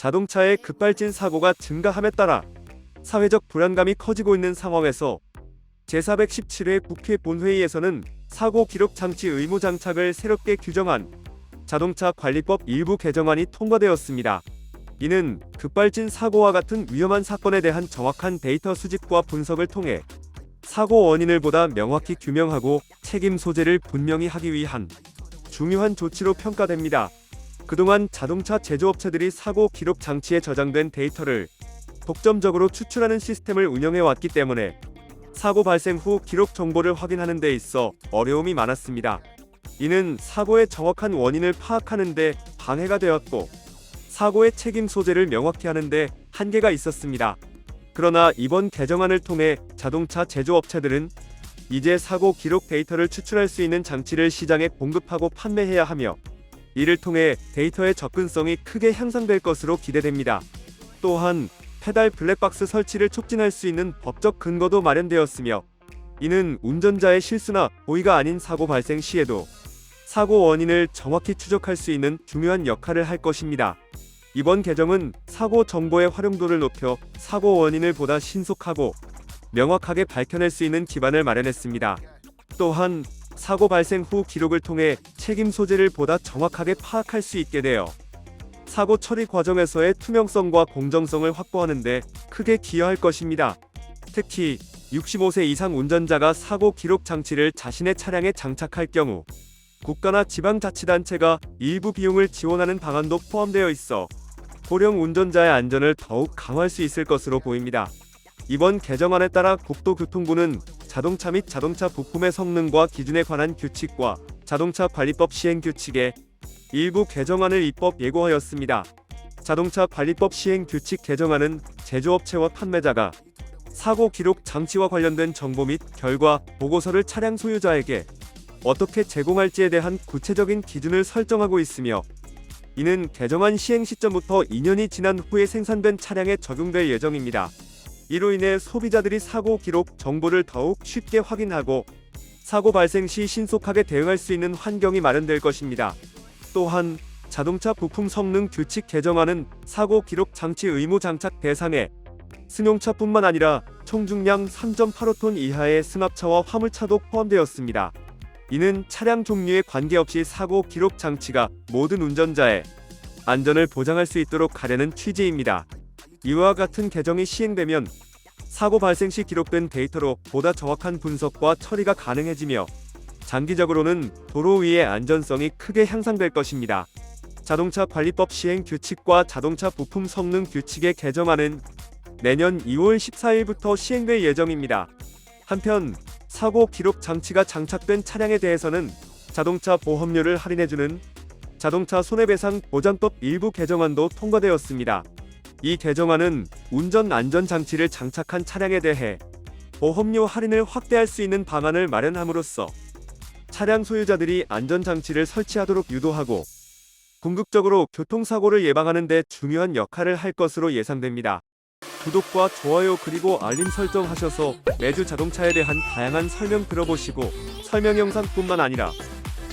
자동차의 급발진 사고가 증가함에 따라 사회적 불안감이 커지고 있는 상황에서 제417회 국회 본회의에서는 사고 기록 장치 의무 장착을 새롭게 규정한 자동차 관리법 일부 개정안이 통과되었습니다. 이는 급발진 사고와 같은 위험한 사건에 대한 정확한 데이터 수집과 분석을 통해 사고 원인을 보다 명확히 규명하고 책임 소재를 분명히 하기 위한 중요한 조치로 평가됩니다. 그동안 자동차 제조업체들이 사고 기록 장치에 저장된 데이터를 독점적으로 추출하는 시스템을 운영해 왔기 때문에 사고 발생 후 기록 정보를 확인하는 데 있어 어려움이 많았습니다. 이는 사고의 정확한 원인을 파악하는 데 방해가 되었고 사고의 책임 소재를 명확히 하는 데 한계가 있었습니다. 그러나 이번 개정안을 통해 자동차 제조업체들은 이제 사고 기록 데이터를 추출할 수 있는 장치를 시장에 공급하고 판매해야 하며 이를 통해 데이터의 접근성이 크게 향상될 것으로 기대됩니다. 또한 페달 블랙박스 설치를 촉진할 수 있는 법적 근거도 마련되었으며 이는 운전자의 실수나 고의가 아닌 사고 발생 시에도 사고 원인을 정확히 추적할 수 있는 중요한 역할을 할 것입니다. 이번 개정은 사고 정보의 활용도를 높여 사고 원인을 보다 신속하고 명확하게 밝혀낼 수 있는 기반을 마련했습니다. 또한 사고 발생 후 기록을 통해 책임 소재를 보다 정확하게 파악할 수 있게 되어 사고 처리 과정에서의 투명성과 공정성을 확보하는 데 크게 기여할 것입니다. 특히 65세 이상 운전자가 사고 기록 장치를 자신의 차량에 장착할 경우 국가나 지방자치단체가 일부 비용을 지원하는 방안도 포함되어 있어 고령 운전자의 안전을 더욱 강화할 수 있을 것으로 보입니다. 이번 개정안에 따라 국토교통부는 자동차 및 자동차 부품의 성능과 기준에 관한 규칙과 자동차 관리법 시행 규칙에 일부 개정안을 입법 예고하였습니다. 자동차 관리법 시행 규칙 개정안은 제조업체와 판매자가 사고 기록 장치와 관련된 정보 및 결과 보고서를 차량 소유자에게 어떻게 제공할지에 대한 구체적인 기준을 설정하고 있으며 이는 개정안 시행 시점부터 2년이 지난 후에 생산된 차량에 적용될 예정입니다. 이로 인해 소비자들이 사고 기록 정보를 더욱 쉽게 확인하고 사고 발생 시 신속하게 대응할 수 있는 환경이 마련될 것입니다. 또한 자동차 부품 성능 규칙 개정안은 사고 기록 장치 의무 장착 대상에 승용차뿐만 아니라 총 중량 3.85톤 이하의 승합차와 화물차도 포함되었습니다. 이는 차량 종류에 관계없이 사고 기록 장치가 모든 운전자의 안전을 보장할 수 있도록 가려는 취지입니다. 이와 같은 개정이 시행되면 사고 발생 시 기록된 데이터로 보다 정확한 분석과 처리가 가능해지며 장기적으로는 도로 위의 안전성이 크게 향상될 것입니다. 자동차 관리법 시행 규칙과 자동차 부품 성능 규칙의 개정안은 내년 2월 14일부터 시행될 예정입니다. 한편 사고 기록 장치가 장착된 차량에 대해서는 자동차 보험료를 할인해주는 자동차 손해배상 보장법 일부 개정안도 통과되었습니다. 이 개정안은 운전 안전 장치를 장착한 차량에 대해 보험료 할인을 확대할 수 있는 방안을 마련함으로써 차량 소유자들이 안전 장치를 설치하도록 유도하고 궁극적으로 교통사고를 예방하는 데 중요한 역할을 할 것으로 예상됩니다. 구독과 좋아요 그리고 알림 설정하셔서 매주 자동차에 대한 다양한 설명 들어보시고 설명 영상뿐만 아니라